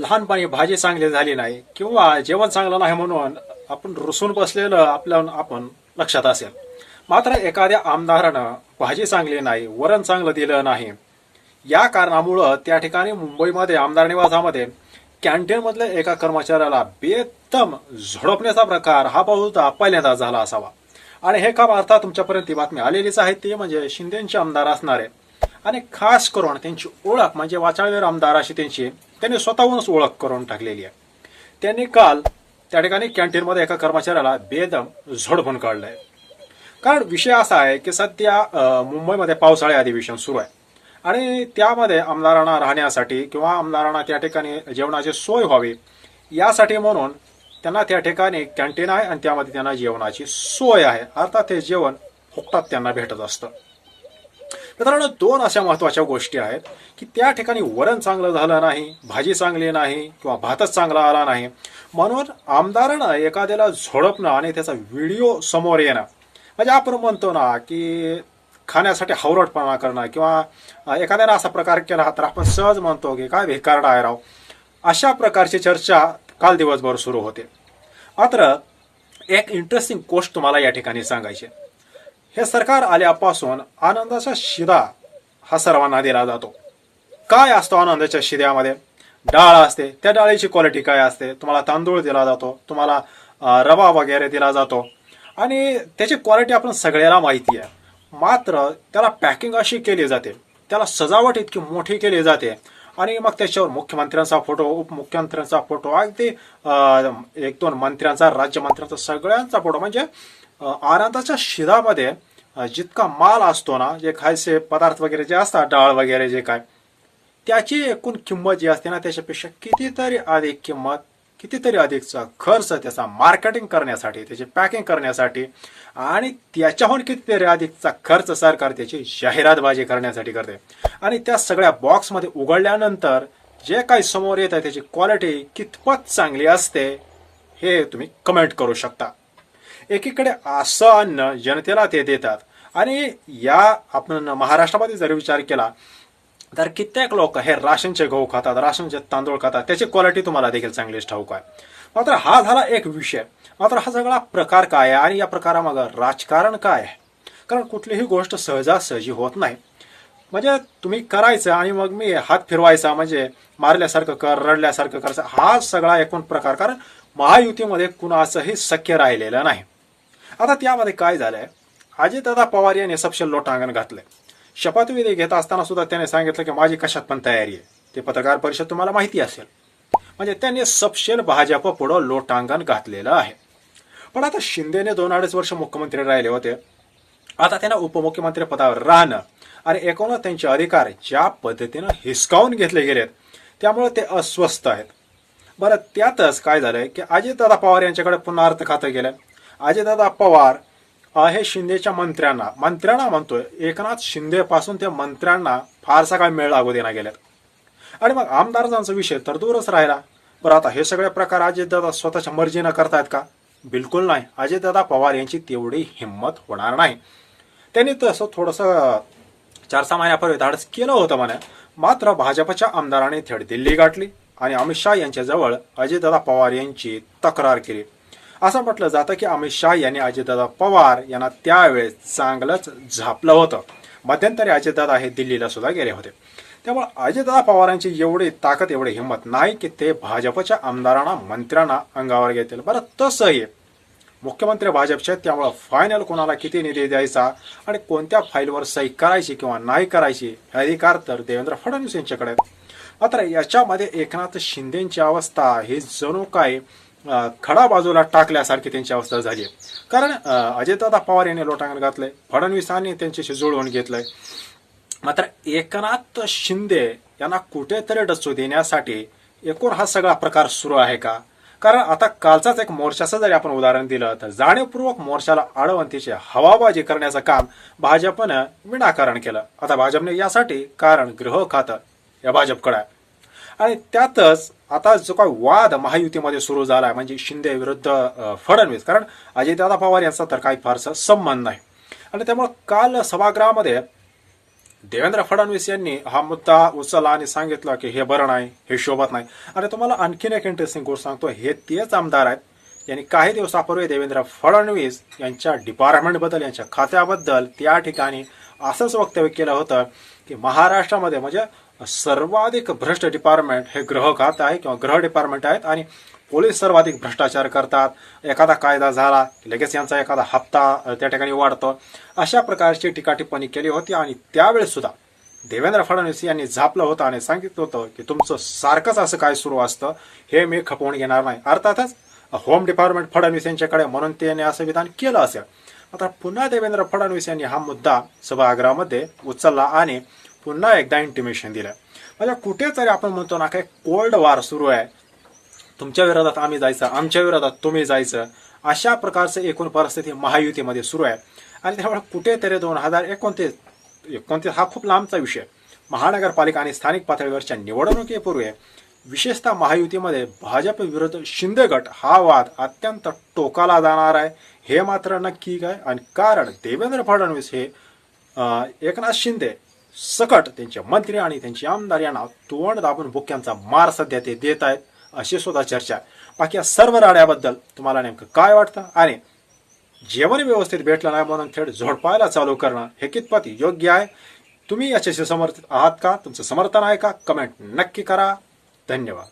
लहानपणी भाजी चांगली झाली नाही किंवा जेवण चांगलं नाही म्हणून आपण रुसून बसलेलं आपल्या आपण लक्षात असेल. मात्र एखाद्या आमदारानं भाजी चांगली नाही वरण चांगलं दिलं नाही. या कारणामुळं त्या ठिकाणी मुंबईमध्ये आमदार निवासामध्ये कॅन्टीनमधल्या एका कर्मचाऱ्याला बेदम झोडपण्याचा प्रकार हा बहुधा पहिल्यांदा झाला असावा. आणि हे काम अर्थात तुमच्यापर्यंत ती बातमी आलेलीच आहे ते म्हणजे शिंदेचे आमदार असणारे. आणि खास करून त्यांची ओळख म्हणजे वाचाळवेर आमदार अशी त्यांची त्यांनी स्वतःहूनच ओळख करून टाकलेली आहे. त्यांनी काल त्या ठिकाणी कॅन्टीनमध्ये एका कर्मचाऱ्याला बेदम झोडपून काढलंय. कारण विषय असा आहे की सध्या मुंबईमध्ये पावसाळी अधिवेशन सुरू आहे. आणि त्यामध्ये आमदारांना राहण्यासाठी किंवा आमदारांना त्या ठिकाणी जेवणाची सोय व्हावी यासाठी म्हणून त्यांना त्या ठिकाणी कॅन्टीन आहे आणि त्यामध्ये त्यांना जेवणाची सोय आहे. अर्थात ते जेवण फुकटात त्यांना भेटत असतं. मित्रांनो दोन अशा महत्त्वाच्या गोष्टी आहेत की त्या ठिकाणी वरण चांगलं झालं नाही भाजी चांगली नाही किंवा भातच चांगला आला नाही. म्हणून आमदारानं एखाद्याला झोडपणं आणि त्याचा व्हिडिओ समोर येणं. म्हणजे आपण म्हणतो ना की खाण्यासाठी हावरटपणा करणं किंवा एखाद्यानं असा प्रकार केला तर आपण सहज म्हणतो की काय भिकारडा आहे राव. अशा प्रकारची चर्चा काल दिवसभर सुरू होते. मात्र एक इंटरेस्टिंग गोष्ट तुम्हाला या ठिकाणी सांगायची आहे. हे सरकार आल्यापासून आनंदाचा शिदा हा सर्वांना दिला जातो. काय असतो आनंदाच्या शिद्यामध्ये डाळ असते त्या डाळीची क्वालिटी काय असते? तुम्हाला तांदूळ दिला जातो तुम्हाला रवा वगैरे दिला जातो. आणि त्याची क्वालिटी आपण सगळ्याला माहिती आहे. मात्र त्याला पॅकिंग अशी केली जाते. त्याला सजावट इतकी मोठी केली जाते. आणि मग त्याच्यावर मुख्यमंत्र्यांचा फोटो उपमुख्यमंत्र्यांचा फोटो अगदी एक दोन मंत्र्यांचा राज्यमंत्र्यांचा सगळ्यांचा फोटो म्हणजे आनंदाच्या शिदामध्ये जितका माल असतो ना जे खायचे पदार्थ वगैरे जे असतात डाळ वगैरे जे काय त्याची एकूण किंमत जी असते ना त्याच्यापेक्षा कितीतरी अधिक किंमत कितीतरी अधिकचा खर्च त्याचा मार्केटिंग करण्यासाठी त्याची पॅकिंग करण्यासाठी आणि त्याच्याहून कितीतरी अधिकचा खर्च सरकार त्याची जाहिरातबाजी करण्यासाठी करते. आणि त्या सगळ्या बॉक्समध्ये उघडल्यानंतर जे काही समोर येत आहे त्याची क्वालिटी कितपत चांगली असते हे तुम्ही कमेंट करू शकता. एकीकडे असं अन्न जनतेला ते देतात आणि या आपण महाराष्ट्रामध्ये जर विचार केला तर कित्येक लोक हे राशनचे गहू खातात राशनचे तांदूळ खातात त्याची क्वालिटी तुम्हाला देखील चांगलीच ठाऊक आहे. मात्र हा झाला एक विषय. मात्र हा सगळा प्रकार काय आहे आणि या प्रकारामागं राजकारण काय आहे? कारण कुठलीही गोष्ट सहजासहजी होत नाही. म्हणजे तुम्ही करायचं आणि मग मी हात फिरवायचा म्हणजे मारल्यासारखं कर रडल्यासारखं करायचं हा सगळा एकूण प्रकार. कारण महायुतीमध्ये कुणाचंही शक्य राहिलेलं नाही. आता त्यामध्ये काय झालंय? अजितदादा पवार यांनी सपशेल लोटांगण घातलंय. शपथविधी घेत असताना सुद्धा त्याने सांगितलं की माझी कशात पण तयारी आहे. ते पत्रकार परिषद तुम्हाला माहिती असेल. म्हणजे त्यांनी सपशेल भाजप पुढं लोटांगण घातलेलं आहे. पण आता शिंदेने दोन अडीच वर्ष मुख्यमंत्री राहिले होते. आता त्यांना उपमुख्यमंत्री पदावर राहणं आणि एकूणच त्यांचे अधिकार ज्या पद्धतीनं हिसकावून घेतले गेलेत त्यामुळे ते अस्वस्थ आहेत. बरं त्यातच काय झालंय की अजितदादा पवार यांच्याकडे पुन्हा अर्थ खातं गेलं. अजितदादा पवार हे शिंदेच्या मंत्र्यांना. मंत्र्यांना म्हणतोय एकनाथ शिंदे पासून त्या मंत्र्यांना फारसा काय मेळ लागू देण्यात गेल्यात. आणि मग आमदारांचा विषय तर दूरच राहिला. बरं आता हे सगळे प्रकार अजितदादा स्वतःच्या मर्जीनं करतायत का? बिलकुल नाही. अजितदादा पवार यांची तेवढी हिंमत होणार नाही. त्यांनी तसं थोडंसं चार सहा महिन्यापूर्वी धाडस केलं होतं म्हणे. मात्र भाजपच्या आमदारांनी थेट दिल्ली गाठली आणि अमित शहा यांच्याजवळ अजितदादा पवार यांची तक्रार केली. असं म्हटलं जातं की अमित शाह यांनी अजितदादा पवार यांना त्यावेळेस चांगलंच झापलं होतं. मध्यंतरी अजितदादा हे दिल्लीला सुद्धा गेले होते. त्यामुळे अजितदादा पवारांची एवढी ताकद एवढी हिंमत नाही की ते भाजपच्या आमदारांना मंत्र्यांना अंगावर घेतील. बरं तसंही मुख्यमंत्री भाजपचे त्यामुळं फायनल कोणाला किती निधी द्यायचा आणि कोणत्या फाईलवर सही करायची किंवा नाही करायची हे अधिकार तर देवेंद्र फडणवीस यांच्याकडे मात्र याच्यामध्ये एकनाथ शिंदेची अवस्था ही जणू काय खडा बाजूला टाकल्यासारखी त्यांची अवस्था झाली आहे. कारण अं, अजितदादा पवार यांनी लोटांगण घातलंय फडणवीसांनी त्यांच्याशी जुळवून घेतलंय. मात्र एकनाथ शिंदे यांना कुठेतरी डचू देण्यासाठी एकूण हा सगळा प्रकार सुरू आहे का? कारण आता कालचाच एक मोर्चाचं जरी आपण उदाहरण दिलं तर जाणीवपूर्वक मोर्चाला अडवंतीची हवाबाजी करण्याचं काम भाजपनं विनाकारण केलं. आता भाजपने यासाठी कारण गृह खातं या भाजपकडे आहे. आणि त्यातच आता जो काय वाद महायुतीमध्ये सुरू झाला आहे म्हणजे शिंदे विरुद्ध फडणवीस कारण अजितदादा पवार यांचा तर काही फारसा संबंध नाही. आणि त्यामुळे काल सभागृहामध्ये देवेंद्र फडणवीस यांनी हा मुद्दा उचलला आणि सांगितलं की हे बरं नाही हे शोभत नाही. आणि तुम्हाला आणखीन एक इंटरेस्टिंग गोष्ट सांगतो हे तेच आमदार आहेत यांनी काही दिवसापूर्वी देवेंद्र फडणवीस यांच्या डिपार्टमेंटबद्दल यांच्या खात्याबद्दल त्या ठिकाणी असंच वक्तव्य केलं होतं की महाराष्ट्रामध्ये म्हणजे सर्वाधिक भ्रष्ट डिपार्टमेंट हे ग्रह खात आहे किंवा ग्रह डिपार्टमेंट आहेत आणि पोलीस सर्वाधिक भ्रष्टाचार करतात. एखादा कायदा झाला लगेच यांचा एखादा हप्ता त्या ठिकाणी वाढतो. अशा प्रकारची टीका टिप्पणी केली होती आणि त्यावेळेस सुद्धा देवेंद्र फडणवीस यांनी झापलं होतं आणि सांगितलं होतं की तुमचं सारखंच असं काय सुरू असतं हे मी खपवून घेणार नाही. अर्थातच होम डिपार्टमेंट फडणवीस यांच्याकडे म्हणून त्यांनी असं विधान केलं असेल. आता पुन्हा देवेंद्र फडणवीस यांनी हा मुद्दा सभागृहामध्ये उचलला आणि पुन्हा एकदा इंटिमेशन दिलं. म्हणजे कुठेतरी आपण म्हणतो ना काय कोल्ड वार सुरू आहे. तुमच्या विरोधात आम्ही जायचं आमच्या विरोधात तुम्ही जायचं. अशा प्रकारचं एकूण परिस्थिती महायुतीमध्ये सुरू आहे. आणि त्यामुळे कुठेतरी दोन हजार एकोणतीस एकोणतीस हा खूप लांबचा विषय. महानगरपालिका आणि स्थानिक पातळीवरच्या निवडणुकीपूर्वी विशेषतः महायुतीमध्ये भाजप विरुद्ध शिंदे गट हा वाद अत्यंत टोकाला जाणार आहे. हे मात्र नक्की काय? आणि कारण देवेंद्र फडणवीस हे एकनाथ शिंदे सकट त्यांचे मंत्री आणि त्यांचे आमदार यांना तोंड दाबून बुक्यांचा मार सध्या ते देत आहेत अशी सुद्धा चर्चा. आहे बाकी या सर्व राड्याबद्दल तुम्हाला नेमकं काय वाटतं? आणि जेवण व्यवस्थित भेटलं नाही म्हणून थेट झोडपायला चालू करणं हे कितपत योग्य आहे? तुम्ही याच्याशी समर्थित आहात का? तुमचं समर्थन आहे का? कमेंट नक्की करा. धन्यवाद.